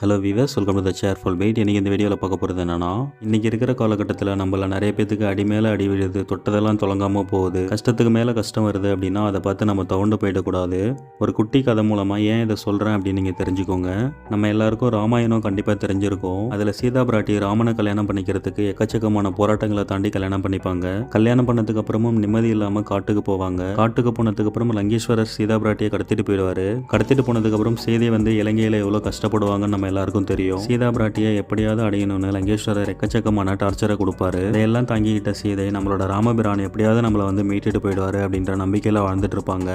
Hello viewers welcome to the cheerful weight இன்றைக்கி இந்த வீடியோவில் பார்க்க போகிறது என்னன்னா இன்றைக்கி இருக்கிற காலகட்டத்தில் நம்மள நிறைய பேத்துக்கு அடி மேலே அடி விழுது தொட்டதெல்லாம் தொடங்காமல் போகுது கஷ்டத்துக்கு மேலே கஷ்டம் வருது அப்படின்னா அதை பார்த்து நம்ம தவண்டு போயிடக்கூடாது. ஒரு குட்டி கதை மூலமாக ஏன் இதை சொல்கிறேன் அப்படின்னு நீங்கள் தெரிஞ்சுக்கோங்க. நம்ம எல்லாருக்கும் ராமாயணம் கண்டிப்பாக தெரிஞ்சிருக்கும். அதில் சீதா பிராட்டி ராமனை கல்யாணம் பண்ணிக்கிறதுக்கு எக்கச்சக்கமான போராட்டங்களை தாண்டி கல்யாணம் பண்ணிப்பாங்க. கல்யாணம் பண்ணதுக்கு அப்புறமும் நிம்மதி இல்லாமல் காட்டுக்கு போவாங்க. காட்டுக்கு போனதுக்கு அப்புறம் லங்கேஸ்வரர் சீதா பிராட்டியை கடத்திட்டு போயிடுவாரு. கடத்திட்டு போனதுக்கப்புறம் சீதை வந்து இலங்கையில் எவ்வளோ கஷ்டப்படுவாங்கன்னு நம்ம எல்லாருக்கும் தெரியும். சீதா பிராட்டியை எப்படியாவது அடையணும்னு லங்கேஸ்வரர் எக்கச்சக்கமான டார்ச்சரை கொடுப்பாரு. இதையெல்லாம் தாங்கிக்கிட்ட சீதை நம்மளோட ராமபிரான் எப்படியாவது நம்மளை வந்து மீட்டுட்டு போயிடுவாரு அப்படின்ற நம்பிக்கையில் வாழ்ந்துட்டு இருப்பாங்க.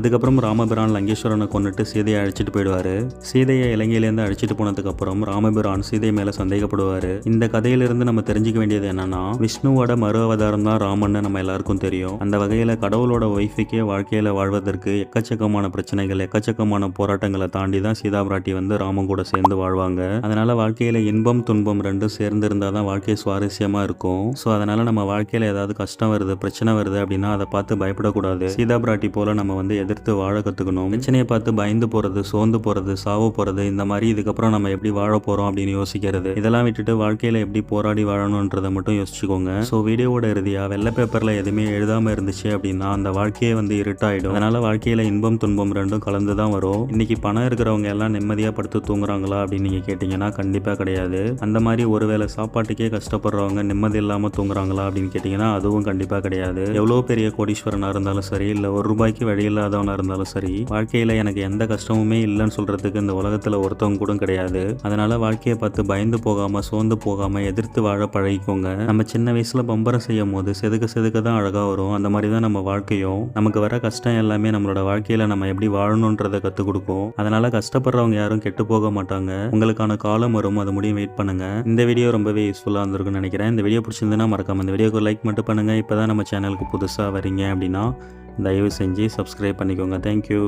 அதுக்கப்புறம் ராமபிரான் லங்கேஸ்வரனை கொண்டுட்டு சீதையை அழைச்சிட்டு போயிடுவாரு. சீதையை இலங்கையிலேருந்து அழைச்சிட்டு போனதுக்கு அப்புறம் ராமபிரான் சீதை மேல சந்தேகப்படுவாரு. இந்த கதையிலிருந்து நம்ம தெரிஞ்சுக்க வேண்டியது என்னன்னா விஷ்ணுவோட மறு அவதாரம் தான் ராமன்னு நம்ம எல்லாருக்கும் தெரியும். அந்த வகையில கடவுளோட ஒய்ஃபுக்கே வாழ்க்கையில வாழ்வதற்கு எக்கச்சக்கமான பிரச்சனைகள் எக்கச்சக்கமான போராட்டங்களை தாண்டி தான் சீதா பிராட்டி வந்து ராமன் கூட சேர்ந்து வாழ்வாங்க. அதனால வாழ்க்கையில இன்பம் துன்பம் ரெண்டும் சேர்ந்து இருந்தால் தான் வாழ்க்கை சுவாரஸ்யமா இருக்கும். ஸோ அதனால நம்ம வாழ்க்கையில ஏதாவது கஷ்டம் வருது பிரச்சனை வருது அப்படின்னா அதை பார்த்து பயப்படக்கூடாது. சீதா பிராட்டி போல நம்ம வந்து எதிர்த்து வாழ கத்துக்கணும். பிரச்சனையை பார்த்து பயந்து போறது சோர்ந்து போறது சாவு போறது இந்த மாதிரி இதுக்கப்புறம் நம்ம எப்படி வாழ போறோம் அப்படின்னு யோசிக்கிறது. இதெல்லாம் விட்டுட்டு வாழ்க்கையில எப்படி போராடி வாழணுன்றதை மட்டும் யோசிச்சுக்கோங்க. ஸோ வீடியோவோட இறுதியா வெள்ளை பேப்பர்ல எதுவுமே எழுதாம இருந்துச்சு அப்படின்னா அந்த வாழ்க்கையே வந்து இருட்டாயிடும். அதனால வாழ்க்கையில இன்பம் துன்பம் ரெண்டும் கலந்து தான் வரும். இன்னைக்கு பணம் இருக்கிறவங்க எல்லாம் நிம்மதியா படுத்து தூங்குறாங்களா அப்படின்னு நீங்க கேட்டீங்கன்னா கண்டிப்பா கிடையாது. அந்த மாதிரி ஒருவேளை சாப்பாட்டுக்கே கஷ்டப்படுறவங்க நிம்மதி இல்லாம தூங்குறாங்களா அப்படின்னு கேட்டீங்கன்னா அதுவும் கண்டிப்பா கிடையாது. எவ்வளோ பெரிய கோடீஸ்வரனா இருந்தாலும் சரி இல்ல ஒரு ரூபாய்க்கு வழி இருந்தாலும் சரி வாழ்க்கையில எனக்கு எந்த கஷ்டமுமே இல்லைன்னு சொல்றதுக்கு இந்த உலகத்துல ஒருத்தவங்க கூட கிடையாது. அதனால வாழ்க்கையை பார்த்து பயந்து போகாம சோர்ந்து போகாம எதிர்த்து வாழ பழகிக்கோங்க. நம்ம சின்ன வயசுல பம்பரம் செய்யும் போது செதுக்க செதுக்க தான் அழகா வரும். அந்த மாதிரி தான் நம்ம வாழ்க்கையும். நமக்கு வர கஷ்டம் எல்லாமே நம்மளோட வாழ்க்கையில நம்ம எப்படி வாழணுன்றதை கற்றுக் கொடுக்கும். அதனால கஷ்டப்படுறவங்க யாரும் கெட்டு போக மாட்டாங்க. உங்களுக்கான காலம் வரும் அது முடியும் வெயிட் பண்ணுங்க. இந்த வீடியோ ரொம்பவே யூஸ்ஃபுல்லாக இருந்திருக்கும்னு நினைக்கிறேன். இந்த வீடியோ பிடிச்சிருந்ததுன்னா மறக்காம இந்த வீடியோக்கு லைக் மட்டும் பண்ணுங்க. இப்போதான் நம்ம சேனலுக்கு புதுசாக வரீங்க அப்படின்னா தயவு செஞ்சு சப்ஸ்கிரைப் பண்ணிக்கோங்க. தேங்க்யூ